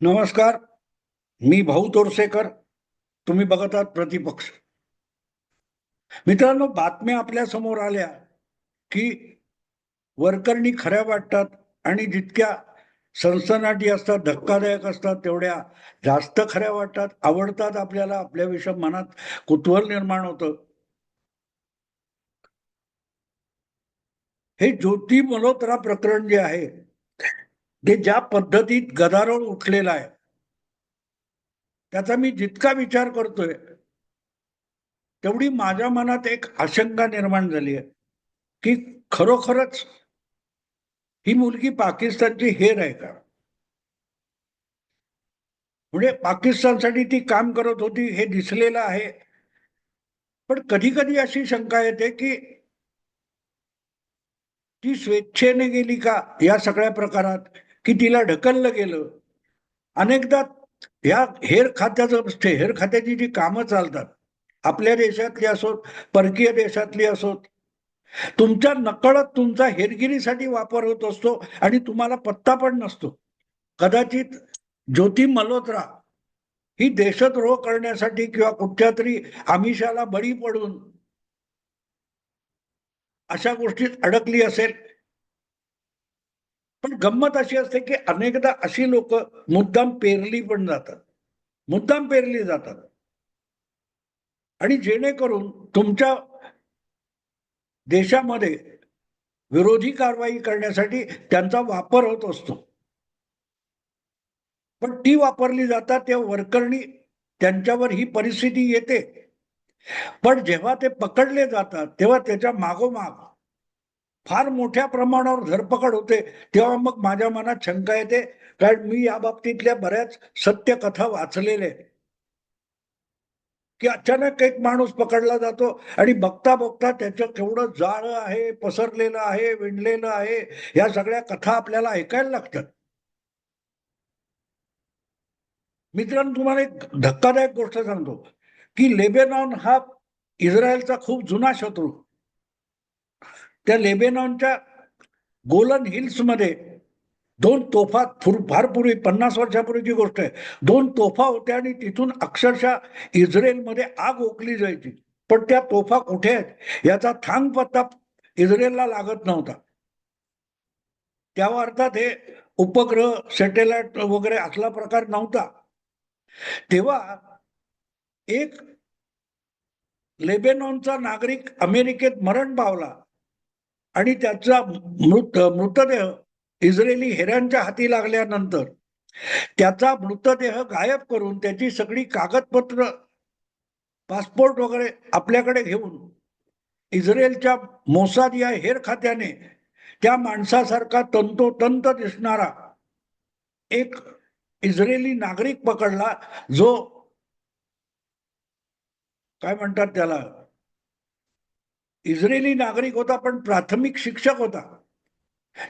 नमस्कार मी भाऊ तोरसेकर तुम्ही बघत आहात प्रतिपक्ष. मित्रांनो बातम्या आपल्यासमोर आल्या की वर्करणी खऱ्या वाटतात आणि जितक्या सनसनाटी असतात धक्कादायक असतात तेवढ्या जास्त खऱ्या वाटतात आवडतात आपल्याला आपल्याविषयी मनात कुतूहल निर्माण होतं. हे ज्योती मल्होत्रा प्रकरण जे आहे हे ज्या पद्धतीत गदारोळ उठलेला आहे त्याचा मी जितका विचार करतोय तेवढी माझ्या मनात एक आशंका निर्माण झाली आहे की खरोखरच ही मुलगी पाकिस्तानची हेर आहे का? म्हणजे पाकिस्तानसाठी ती काम करत होती हे दिसलेलं आहे पण कधी कधी अशी शंका येते की ती स्वेच्छेने गेली का या सगळ्या प्रकारात? की तिला ढकललं गेलं. अनेकदा ह्या हेर खात्याचं हेर खात्याची जी कामं चालतात आपल्या देशातली असोत परकीय देशातली असोत तुमच्या नकळत तुमचा हेरगिरीसाठी वापर होत असतो आणि तुम्हाला पत्ता पण नसतो. कदाचित ज्योती मल्होत्रा ही देशद्रोह करण्यासाठी किंवा कुठच्या तरी आमिषाला बळी पडून अशा गोष्टीत अडकली असेल पण गंमत अशी असते की अनेकदा अशी लोक मुद्दाम पेरली पण जातात. मुद्दाम पेरली जातात. आणि जेणेकरून तुमच्या देशामध्ये विरोधी कारवाई करण्यासाठी त्यांचा वापर होत असतो. पण ती वापरली जातात त्या वरकरणी त्यांच्यावर ही परिस्थिती येते. पण जेव्हा ते पकडले जातात तेव्हा त्याच्या मागोमाग फार मोठ्या प्रमाणावर धरपकड होते. तेव्हा मग माझ्या मनात शंका येते. कारण मी या बाबतीतल्या बऱ्याच सत्य कथा वाचलेल्या की अचानक एक माणूस पकडला जातो आणि बघता बघता त्याचं केवढं जाळ आहे पसरलेलं आहे विणलेलं आहे या सगळ्या कथा आपल्याला ऐकायला लागतात. मित्रांनो तुम्हाला एक धक्कादायक गोष्ट सांगतो की लेबेनॉन हा इस्रायलचा खूप जुना शत्रू. त्या लेबेनॉनच्या गोलन हिल्समध्ये दोन तोफा फार पूर्वी पन्नास वर्षापूर्वीची गोष्ट आहे दोन तोफा होत्या आणि तिथून अक्षरशः इस्रायलमध्ये आग ओकली जायची. पण त्या तोफा कुठे आहेत? याचा थांग पत्ता इस्रायलला लागत नव्हता. त्या अर्थात हे उपग्रह सॅटेलाइट वगैरे असला प्रकार नव्हता. तेव्हा एक लेबेनॉनचा नागरिक अमेरिकेत मरण पावला. आणि त्याचा मृत मृतदेह इस्रायली हेऱ्यांच्या हाती लागल्यानंतर त्याचा मृतदेह गायब करून त्याची सगळी कागदपत्र पासपोर्ट वगैरे आपल्याकडे घेऊन इस्रायलच्या मोसाद या हेर खात्याने त्या माणसासारखा तंतोतंत दिसणारा एक इस्रायली नागरिक पकडला जो काय म्हणतात त्याला? इस्रायली नागरिक होता पण प्राथमिक शिक्षक होता.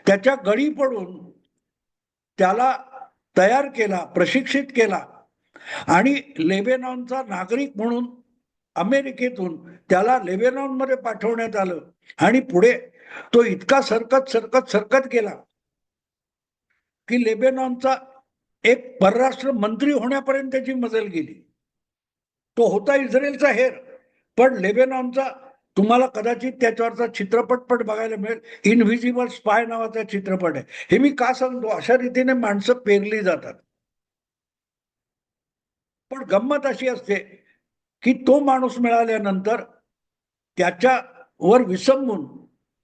त्याच्या गळी पडून त्याला तयार केला प्रशिक्षित केला. आणि लेबेनॉनचा नागरिक म्हणून अमेरिकेतून त्याला लेबेनॉनमध्ये पाठवण्यात आलं. आणि पुढे तो इतका सरकत सरकत सरकत गेला की लेबेनॉनचा एक परराष्ट्र मंत्री होण्यापर्यंत त्याची मजल गेली. तो होता इस्रायलचा हेर पण लेबेनॉनचा तुम्हाला कदाचित त्याच्यावरचा चित्रपट पण बघायला मिळेल. इनव्हिजिबल स्पाय नावाचा चित्रपट आहे. हे मी का सांगतो? अशा रीतीने माणसं पेरली जातात. पण गंमत अशी असते की तो माणूस मिळाल्यानंतर त्याच्यावर विसंबून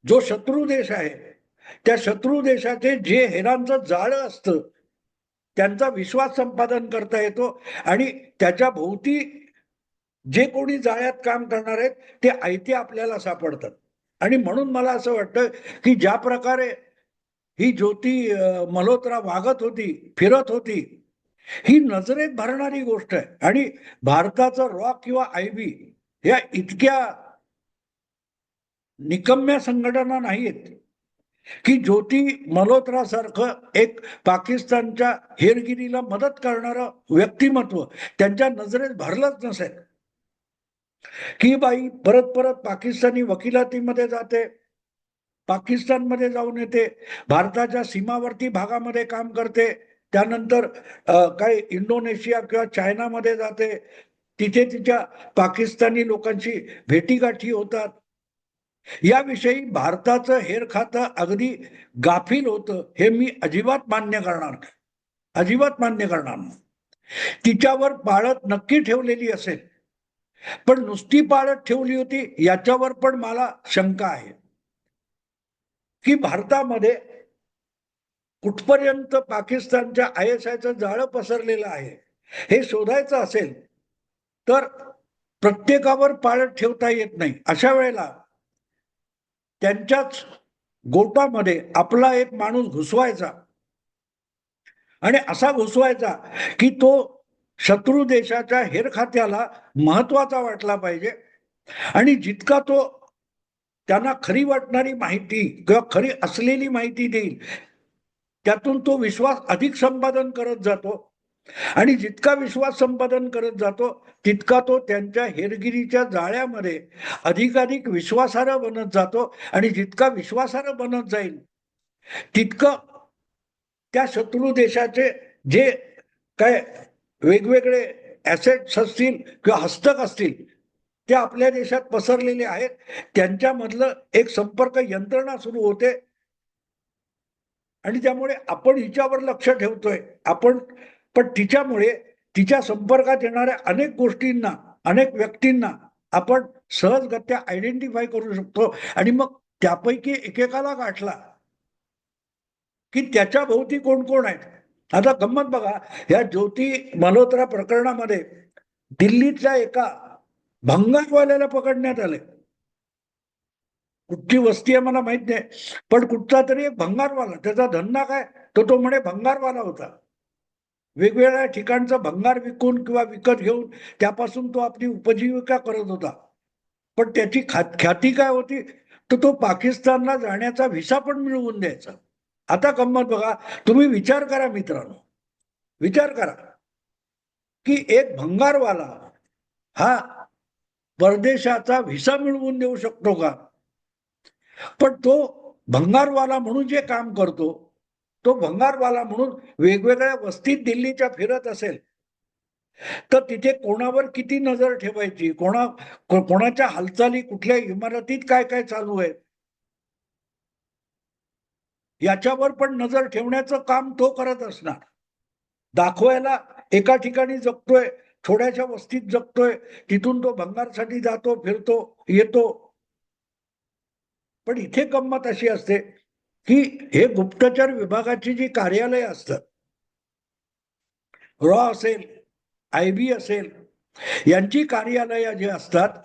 जो शत्रू देश आहे त्या शत्रू देशाचे जे हेरांचं जाळं असतं त्यांचा विश्वास संपादन करता येतो आणि त्याच्या भोवती जे कोणी जाळ्यात काम करणार आहेत ते आयते आपल्याला सापडतात. आणि म्हणून मला असं वाटतं की ज्या प्रकारे ही ज्योती मल्होत्रा वागत होती फिरत होती ही नजरेत भरणारी गोष्ट आहे. आणि भारताचं रॉक किंवा आय बी या इतक्या निकम्या संघटना नाहीत की ज्योती मल्होत्रा सारखं एक पाकिस्तानच्या हेरगिरीला मदत करणारं व्यक्तिमत्व त्यांच्या नजरेत भरलंच नसेल. की बाई परत परत पाकिस्तानी वकिलातीमध्ये जाते पाकिस्तानमध्ये जाऊन येते भारताच्या सीमावर्ती भागामध्ये काम करते त्यानंतर काही काय इंडोनेशिया किंवा चायनामध्ये जाते तिथे तिच्या पाकिस्तानी लोकांशी भेटीगाठी होतात. याविषयी भारताचं हेर खातं अगदी गाफील होतं हे मी अजिबात मान्य करणार अजिबात मान्य करणार तिच्यावर पाळत नक्की ठेवलेली असेल. पण नुसती पाळत ठेवली होती याच्यावर पण मला शंका आहे. की भारतामध्ये कुठपर्यंत पाकिस्तानच्या आय एस आयचं जाळं पसरलेलं आहे हे शोधायचं असेल तर प्रत्येकावर पाळत ठेवता येत नाही. अशा वेळेला त्यांच्याच गोटामध्ये आपला एक माणूस घुसवायचा. आणि असा घुसवायचा की तो शत्रू देशाच्या हेर खात्याला महत्त्वाचा वाटला पाहिजे. आणि जितका तो त्यांना खरी वाटणारी माहिती किंवा खरी असलेली माहिती देईल त्यातून तो विश्वास अधिक संपादन करत जातो. आणि जितका विश्वास संपादन करत जातो तितका तो त्यांच्या हेरगिरीच्या जाळ्यामध्ये अधिकाधिक विश्वासार्ह बनत जातो. आणि जितका विश्वासार्ह बनत जाईल तितकं त्या शत्रू देशाचे जे काय वेगवेगळे ॲसेट्स असतील किंवा हस्तक असतील ते आपल्या देशात पसरलेले आहेत. त्यांच्यामधलं एक संपर्क यंत्रणा सुरू होते. आणि त्यामुळे आपण हिच्यावर लक्ष ठेवतोय. आपण पण तिच्यामुळे तिच्या संपर्कात येणाऱ्या अनेक गोष्टींना अनेक व्यक्तींना आपण सहजगत्या आयडेंटिफाय करू शकतो. आणि मग त्यापैकी एकेकाला गाठला की त्याच्या भोवती कोण कोण आहेत? आता गंमत बघा या ज्योती मल्होत्रा प्रकरणामध्ये दिल्लीतल्या एका भंगारवाल्याला पकडण्यात आले. कुठची वस्ती आहे मला माहीत नाही पण कुठचा तरी एक भंगारवाला त्याचा धंदा काय? तो तो म्हणे भंगारवाला होता. वेगवेगळ्या ठिकाणचं भंगार विकून किंवा विकत घेऊन त्यापासून तो आपली उपजीविका करत होता. पण त्याची खा ख्याती काय होती? तर तो पाकिस्तानला जाण्याचा व्हिसा पण मिळवून द्यायचा. आता गंमत बघा तुम्ही विचार करा मित्रांनो. विचार करा. की एक भंगारवाला हा परदेशाचा व्हिसा मिळवून देऊ शकतो का? पण तो भंगारवाला म्हणून जे काम करतो तो भंगारवाला म्हणून वेगवेगळ्या वस्तीत दिल्लीच्या फिरत असेल तर तिथे कोणावर किती नजर ठेवायची? कोणा कोणाच्या हालचाली कुठल्या इमारतीत काय काय चालू आहे याच्यावर पण नजर ठेवण्याचं काम तो करत असणार. दाखवायला एका ठिकाणी जगतोय थोड्याशा वस्तीत जगतोय तिथून तो भंगारसाठी जातो फिरतो येतो. पण इथे गंमत अशी असते की हे गुप्तचर विभागाची जी कार्यालय असतात रॉ असेल आय बी असेल यांची कार्यालय जी असतात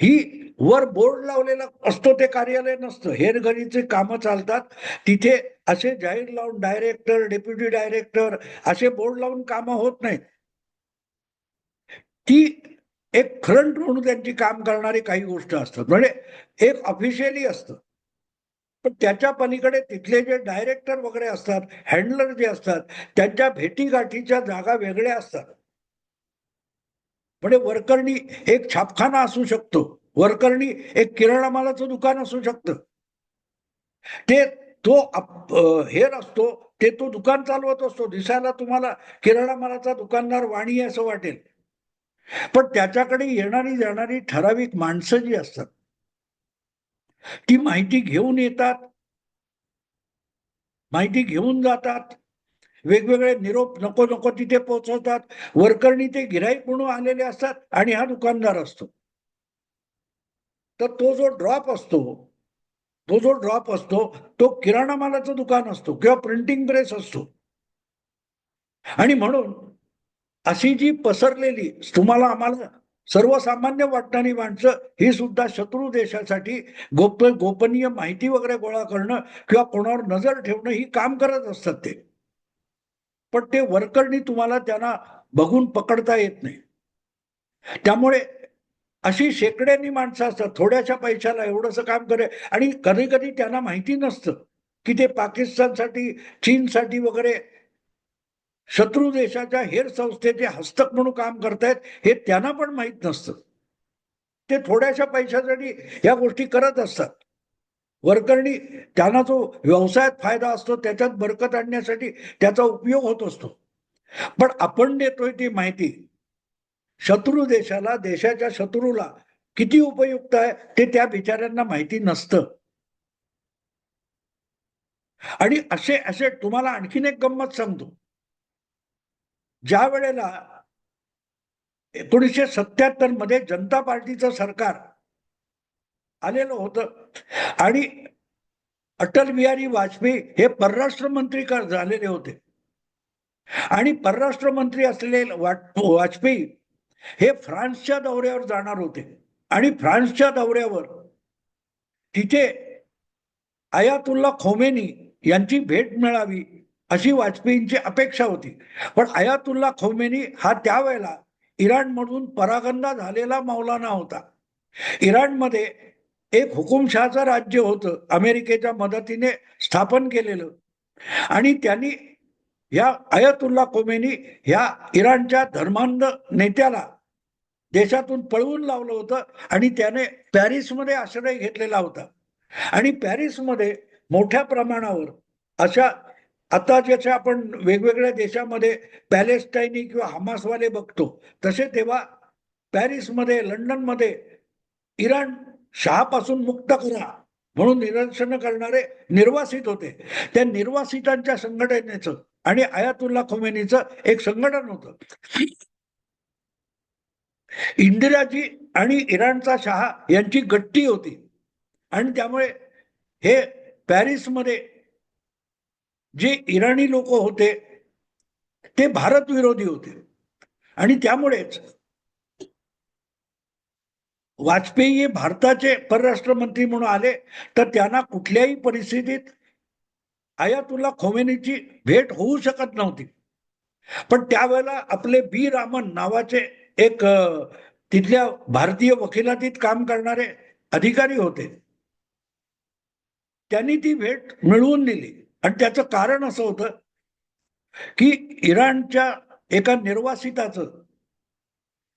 ही वर बोर्ड लावलेला असतो ते कार्यालय नसतं. हेरघडीचे कामं चालतात. तिथे असे जाहीर लावून डायरेक्टर डेप्युटी डायरेक्टर असे बोर्ड लावून कामं होत नाहीत. ती एक फ्रंट म्हणून त्यांची काम करणारी काही गोष्ट असतात. म्हणजे एक ऑफिशियली असतं. पण त्याच्या पलीकडे तिथले जे डायरेक्टर वगैरे असतात हँडलर जे असतात त्यांच्या भेटीगाठीच्या जागा वेगळ्या असतात. म्हणजे वरकरणी एक छापखाना असू शकतो. वरकरणी एक किराणा मालाचं दुकान असू शकतं. ते तो हे असतो ते तो दुकान चालवत असतो. दिसायला तुम्हाला किराणा मालाचा दुकानदार वाणी असं वाटेल. पण त्याच्याकडे येणारी जाणारी ठराविक माणसं जी असतात ती माहिती घेऊन येतात. माहिती घेऊन जातात. वेगवेगळे निरोप नको नको तिथे पोहोचवतात. वरकरणी ते गिराईक म्हणून आलेले असतात आणि हा दुकानदार असतो. तर तो जो ड्रॉप असतो तो जो ड्रॉप असतो तो किराणा मालाचं दुकान असतो किंवा प्रिंटिंग प्रेस असतो. आणि म्हणून अशी जी पसरलेली तुम्हाला आम्हाला सर्वसामान्य वाटणारी माणसं ही सुद्धा शत्रू देशासाठी गोप गोपनीय माहिती वगैरे गोळा करणं किंवा कोणावर नजर ठेवणं ही काम करत असतात ते. पण ते वरकरणी तुम्हाला त्यांना बघून पकडता येत नाही. त्यामुळे अशी शेकड्यांनी माणसं असतात थोड्याशा पैशाला एवढंसं काम करे. आणि कधी कधी त्यांना माहिती नसतं की ते पाकिस्तानसाठी चीनसाठी वगैरे शत्रू देशाच्या हेर संस्थेचे हस्तक म्हणून काम करतायत हे त्यांना पण माहीत नसतं. ते थोड्याशा पैशासाठी या गोष्टी करत असतात. वरकरणी त्यांना जो व्यवसायात फायदा असतो त्याच्यात बरकत आणण्यासाठी त्याचा उपयोग होत असतो. पण आपण देतोय ती माहिती शत्रू देशाला देशाच्या शत्रूला किती उपयुक्त आहे ते त्या बिचाऱ्यांना माहिती नसतं. आणि असे असे तुम्हाला आणखीन एक गंमत सांगतो. ज्या वेळेला एकोणीसशे सत्याहत्तरमध्ये जनता पार्टीचं सरकार आलेलं होतं आणि अटल बिहारी वाजपेयी हे परराष्ट्र मंत्री झालेले होते? आणि परराष्ट्र मंत्री असलेले वाजपेयी हे फ्रान्सच्या दौऱ्यावर जाणार होते. आणि फ्रान्सच्या दौऱ्यावर तिथे आयातुल्ला खोमेनी यांची भेट मिळावी अशी वाजपेयींची अपेक्षा होती. पण अयातुल्ला खोमेनी हा त्यावेळेला इराणमधून परागंदा झालेला मौलाना होता. इराणमध्ये एक हुकुमशहाचं राज्य होतं अमेरिकेच्या मदतीने स्थापन केलेलं. आणि त्यांनी या अयतुल्ला कोमेनी ह्या इराणच्या धर्मांध नेत्याला देशातून पळवून लावलं होतं आणि त्याने पॅरिसमध्ये आश्रय घेतलेला होता. आणि पॅरिसमध्ये मोठ्या प्रमाणावर अशा आता जसे आपण वेगवेगळ्या देशामध्ये पॅलेस्टाईनी किंवा हमासवाले बघतो तसे तेव्हा पॅरिसमध्ये लंडनमध्ये इराण शहापासून मुक्त करा म्हणून निदर्शन करणारे निर्वासित होते. त्या निर्वासितांच्या संघटनेचं आणि आयातुल्ला खोमेनीचं एक संघटन होतं. इंदिराजी आणि इराणचा शहा यांची गट्टी होती. आणि त्यामुळे हे पॅरिसमध्ये जे इराणी लोक होते ते भारत विरोधी होते. आणि त्यामुळेच वाजपेयी हे भारताचे परराष्ट्र मंत्री म्हणून आले तर त्यांना कुठल्याही परिस्थितीत आयातुल्ला खोमेनीची भेट होऊ शकत नव्हती. पण त्यावेळेला आपले बी. रामन नावाचे एक तिथल्या भारतीय वकिलातीत काम करणारे अधिकारी होते. त्यांनी ती भेट मिळवून दिली. आणि त्याचं कारण असं होतं की इराणच्या एका निर्वासिताचं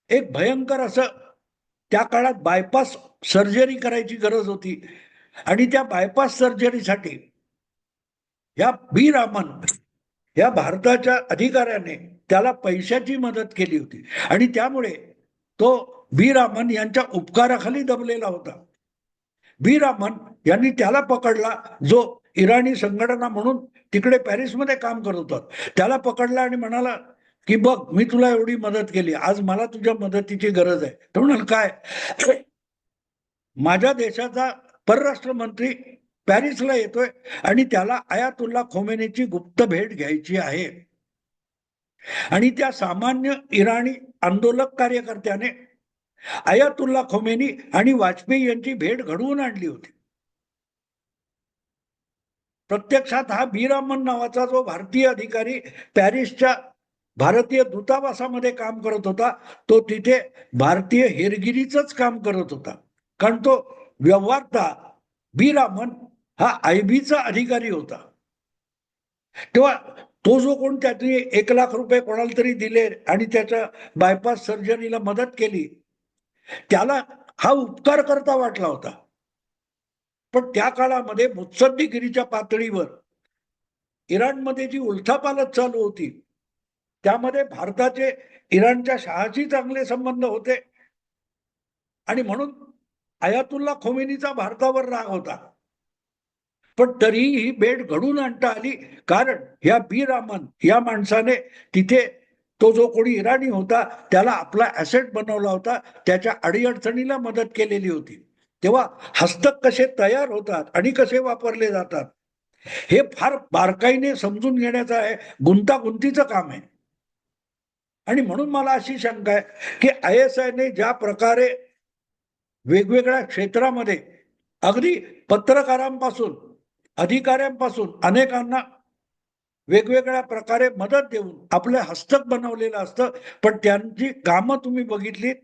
एक भयंकर असं त्या काळात बायपास सर्जरी करायची गरज होती. आणि त्या बायपास सर्जरीसाठी या बी रामन या भारताच्या अधिकाऱ्याने त्याला पैशाची मदत केली होती. आणि त्यामुळे तो बी रामन यांच्या उपकाराखाली दबलेला होता. बी रामन यांनी त्याला पकडला जो इराणी संघटना म्हणून तिकडे पॅरिसमध्ये काम करत होता. त्याला पकडला आणि म्हणाला की बघ मी तुला एवढी मदत केली. आज मला तुझ्या मदतीची गरज आहे. तर म्हणाल काय? माझ्या देशाचा परराष्ट्र मंत्री पॅरिसला येतोय आणि त्याला अयातुल्ला खोमेनीची गुप्त भेट घ्यायची आहे. आणि त्या सामान्य इराणी आंदोलक कार्यकर्त्याने अयातुल्ला खोमेनी आणि वाजपेयी यांची भेट घडवून आणली होती. प्रत्यक्षात हा बीरामन नावाचा जो भारतीय अधिकारी पॅरिसच्या भारतीय दूतावासामध्ये काम करत होता तो तिथे भारतीय हेरगिरीच काम करत होता. कारण तो व्यवहारता बी रामन हा आयबीचा अधिकारी होता. तेव्हा तो जो कोण त्यातली एक लाख रुपये कोणाला तरी दिले आणि त्याच्या बायपास सर्जरीला मदत केली त्याला हा उपकार करता वाटला होता. पण त्या काळामध्ये मुत्सद्दीगिरीच्या पातळीवर इराणमध्ये जी उलथापालत चालू होती त्यामध्ये भारताचे इराणच्या शहाशी चांगले संबंध होते. आणि म्हणून अयातुल्ला खोमेनीचा भारतावर राग होता. पण तरीही ही भेट घडून आणता आली. कारण या बी रामन या माणसाने तिथे तो जो कोणी इराणी होता त्याला आपला ऍसेट बनवला होता त्याच्या अडीअडचणीला मदत केलेली होती. तेव्हा हस्तक कसे तयार होतात आणि कसे वापरले जातात हे फार बारकाईने समजून घेण्याचं आहे. गुंतागुंतीचं काम आहे. आणि म्हणून मला अशी शंका आहे की आय एस आयने ज्या प्रकारे वेगवेगळ्या क्षेत्रामध्ये अगदी पत्रकारांपासून अधिकाऱ्यांपासून अनेकांना वेगवेगळ्या प्रकारे मदत देऊन आपलं हस्तक बनवलेलं असतं. पण त्यांची कामं तुम्ही बघितलीत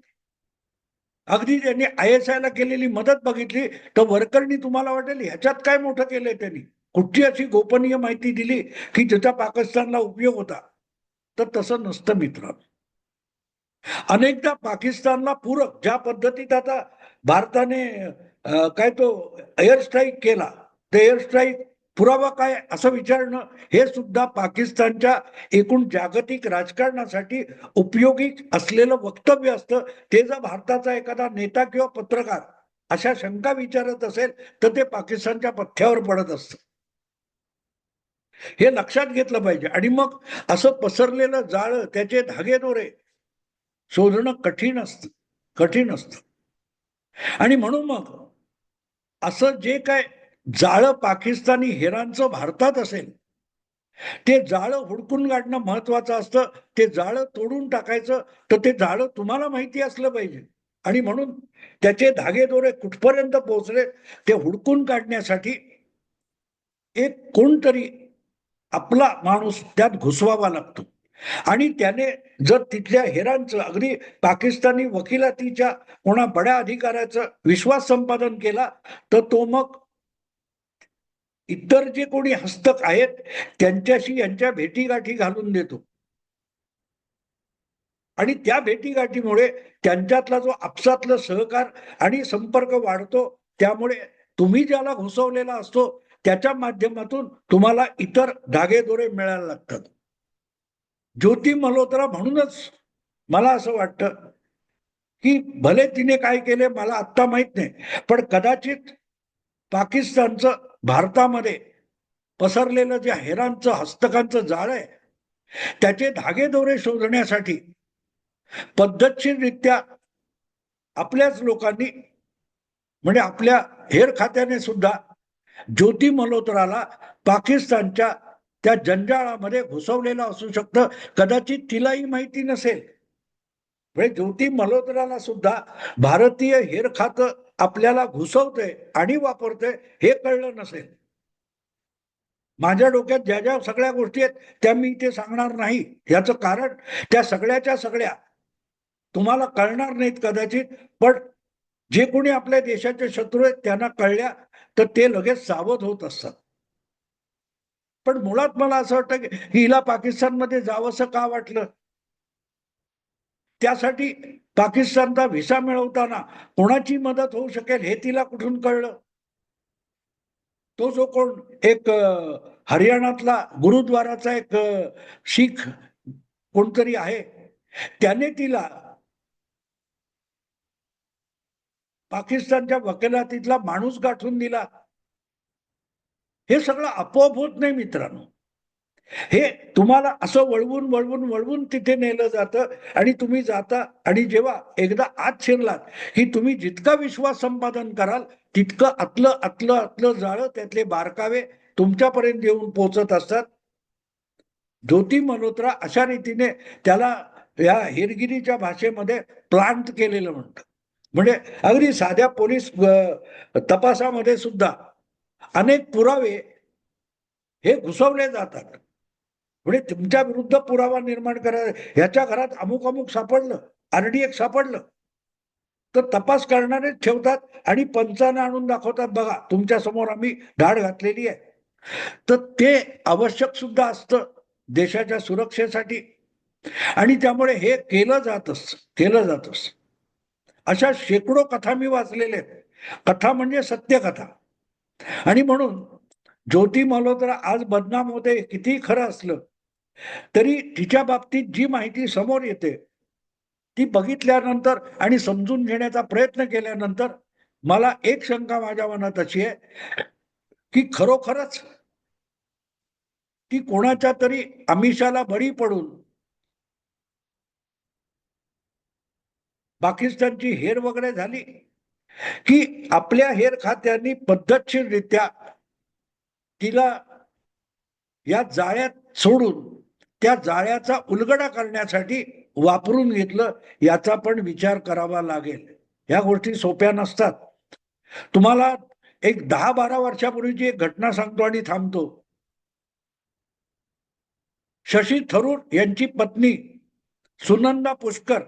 अगदी त्यांनी आय एस आयला केलेली मदत बघितली. तर वरकरणी तुम्हाला वाटेल ह्याच्यात काय मोठं केलंय त्यांनी? कुठची अशी गोपनीय माहिती दिली की ज्याचा पाकिस्तानला उपयोग होता? तर तसं नसतं मित्र अनेकदा पाकिस्तानला पूरक ज्या पद्धतीत आता भारताने काय तो एअर स्ट्राईक केला एअर स्ट्राईक पुरावा काय असं विचारणं हे सुद्धा पाकिस्तानच्या एकूण जागतिक राजकारणासाठी उपयोगी असलेलं वक्तव्य असतं. ते जर भारताचा एखादा नेता किंवा पत्रकार अशा शंका विचारत असेल तर ते पाकिस्तानच्या पथ्यावर पडत असतं. हे लक्षात घेतलं पाहिजे. आणि मग असं पसरलेलं जाळं त्याचे धागेदोरे शोधणं कठीण असतं कठीण असतं. आणि म्हणून मग असं जे काय जाळं पाकिस्तानी हेरांचं भारतात असेल. ते जाळं हुडकून काढणं महत्वाचं असतं. ते जाळं तोडून टाकायचं तर ते जाळं तुम्हाला माहिती असलं पाहिजे. आणि म्हणून त्याचे धागेदोरे कुठपर्यंत पोहोचले ते हुडकून काढण्यासाठी एक कोणतरी आपला माणूस त्यात घुसवावा लागतो. आणि त्याने जर तिथल्या हेरांचं अगदी पाकिस्तानी वकिलातीच्या कोणा बड्या अधिकाऱ्याचं विश्वास संपादन केला तर तो मग इतर जे कोणी हस्तक आहेत त्यांच्याशी यांच्या भेटीगाठी घालून देतो. आणि त्या भेटीगाठीमुळे त्यांच्यातला जो आपसातला सहकार आणि संपर्क वाढतो त्यामुळे तुम्ही ज्याला घुसवलेला असतो त्याच्या माध्यमातून तुम्हाला इतर धागेदोरे मिळायला लागतात. ज्योती मल्होत्रा म्हणूनच मला असं वाटतं की भले तिने काय केले मला आत्ता माहीत नाही पण कदाचित पाकिस्तानचं भारतामध्ये पसरलेलं जे हेरांचं हस्तकांचं जाळ आहे त्याचे धागेदोरे शोधण्यासाठी पद्धतशीररित्या आपल्याच लोकांनी म्हणजे आपल्या हेर खात्याने सुद्धा ज्योती मल्होत्राला पाकिस्तानच्या त्या जंजाळामध्ये घुसवलेलं असू शकतं. कदाचित तिलाही माहिती नसेल. म्हणजे ज्योती मल्होत्राला सुद्धा भारतीय हेर खातं आपल्याला घुसवतंय आणि वापरतंय हे कळलं नसेल. माझ्या डोक्यात ज्या ज्या सगळ्या गोष्टी आहेत त्या मी इथे सांगणार नाही. याचं कारण त्या सगळ्याच्या सगळ्या तुम्हाला कळणार नाहीत कदाचित पण जे कोणी आपल्या देशाचे शत्रू आहेत त्यांना कळल्या तर ते लगेच सावध होत असतात. पण मुळात मला असं वाटतं की हिला पाकिस्तानमध्ये जावंसं का वाटलं? त्यासाठी पाकिस्तानचा व्हिसा मिळवताना कोणाची मदत होऊ शकेल हे तिला कुठून कळलं? तो जो कोण एक हरियाणातला गुरुद्वाराचा एक शीख कोणतरी आहे त्याने तिला पाकिस्तानच्या वकिलातीतला माणूस गाठून दिला. हे सगळं आपोआप होत नाही मित्रांनो. हे तुम्हाला असं वळवून वळवून वळवून तिथे नेलं जातं आणि तुम्ही जाता आणि जेव्हा एकदा आत शिरलात की तुम्ही जितका विश्वास संपादन कराल तितकं आतलं आतलं आतलं जाळं त्यातले बारकावे तुमच्यापर्यंत येऊन पोहोचत असतात. ज्योती मल्होत्रा अशा रीतीने त्याला या हिरगिरीच्या भाषेमध्ये प्लांट केलेलं म्हणतं म्हणजे अगदी साध्या पोलीस तपासामध्ये सुद्धा अनेक पुरावे हे घुसवले जातात. म्हणजे तुमच्या विरुद्ध पुरावा निर्माण करा. ह्याच्या घरात अमुक अमुक सापडलं आरडी एक सापडलं. तर तपास करणारे ठेवतात आणि पंचानं आणून दाखवतात. बघा तुमच्यासमोर आम्ही धाड घातलेली आहे. तर ते आवश्यक सुद्धा असतं देशाच्या सुरक्षेसाठी. आणि त्यामुळे हे केलं जातच केलं जातच. अशा शेकडो कथा मी वाचलेल्या आहेत. कथा म्हणजे सत्यकथा. आणि म्हणून ज्योती मल्होत्रा आज बदनाम होते किती खरं असलं तरी तिच्या बाबतीत जी माहिती समोर येते ती बघितल्यानंतर आणि समजून घेण्याचा प्रयत्न केल्यानंतर मला एक शंका माझ्या मनात अशी आहे की खरोखरच ती कोणाच्या तरी आमिषाला बळी पडून पाकिस्तानची हेर वगैरे झाली की आपल्या हेर खात्यांनी पद्धतशीररित्या तिला या जाळ्यात सोडून त्या जाळ्याचा उलगडा करण्यासाठी वापरून घेतलं याचा पण विचार करावा लागेल. या गोष्टी सोप्या नसतात. तुम्हाला एक दहा बारा वर्षापूर्वीची एक घटना सांगतो आणि थांबतो. शशी थरूर यांची पत्नी सुनंदा पुष्कर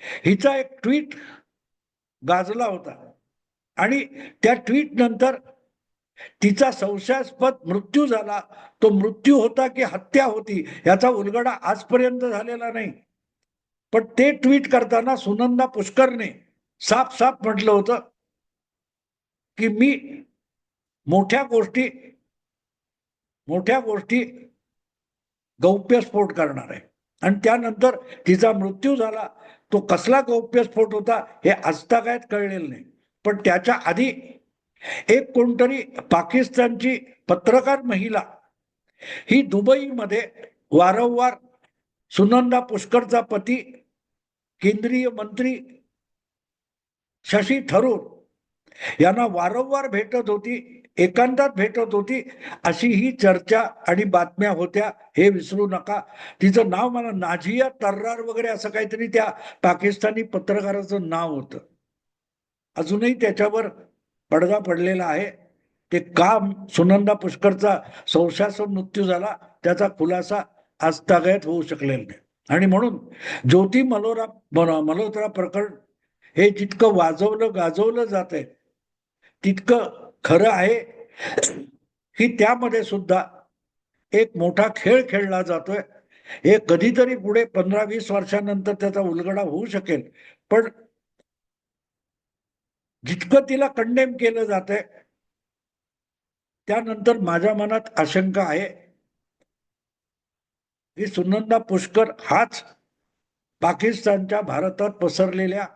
हिचा एक ट्विट गाजला होता. आणि त्या ट्विट नंतर तिचा संशयास्पद मृत्यू झाला. तो मृत्यू होता की हत्या होती याचा उलगडा आजपर्यंत झालेला नाही. पण ते ट्विट करताना सुनंदा पुष्करने साफ साफ म्हटलं होतं की मी मोठ्या गोष्टी मोठ्या गोष्टी गौप्यस्फोट करणार आहे. आणि त्यानंतर तिचा मृत्यू झाला. तो कसला गौप्यस्फोट होता हे आजतागायत कळलेलं नाही. पण त्याच्या आधी एक कोणतरी पाकिस्तानची पत्रकार महिला ही दुबईमध्ये वारंवार सुनंदा पुष्करचा पती केंद्रीय मंत्री शशी थरूर यांना वारंवार भेटत होती एकांतात भेटत होती अशी ही चर्चा आणि बातम्या होत्या हे विसरू नका. तिचं नाव मला नाझिया तर्रार वगैरे असं काहीतरी त्या पाकिस्तानी पत्रकाराचं नाव होतं. अजूनही त्याच्यावर पडदा पडलेला आहे. ते काम सुनंदा पुष्करचा संशयास्पद मृत्यू झाला. त्याचा खुलासा आज तागायत होऊ शकलेला नाही. आणि म्हणून ज्योती मलोरा मन- मल्होत्रा प्रकरण हे जितकं वाजवलं गाजवलं जात आहे तितकं खरं आहे की त्यामध्ये सुद्धा एक मोठा खेळ खेळला जातोय. हे कधीतरी पुढे पंधरा वीस वर्षानंतर त्याचा उलगडा होऊ शकेल. पण जितकं तिला कंडेम केलं जात आहे त्यानंतर माझ्या मनात आशंका आहे. की सुनंदा पुष्कर हाच पाकिस्तानच्या भारतात पसरलेल्या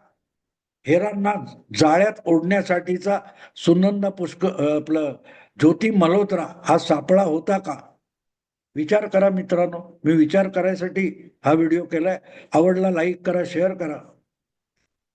हेरांना जाळ्यात ओढण्यासाठीचा सुनंदा पुष्कर आपलं ज्योती मल्होत्रा हा सापळा होता का? विचार करा मित्रांनो. मी विचार करायसाठी हा व्हिडिओ केलाय. आवडला लाईक करा शेअर करा.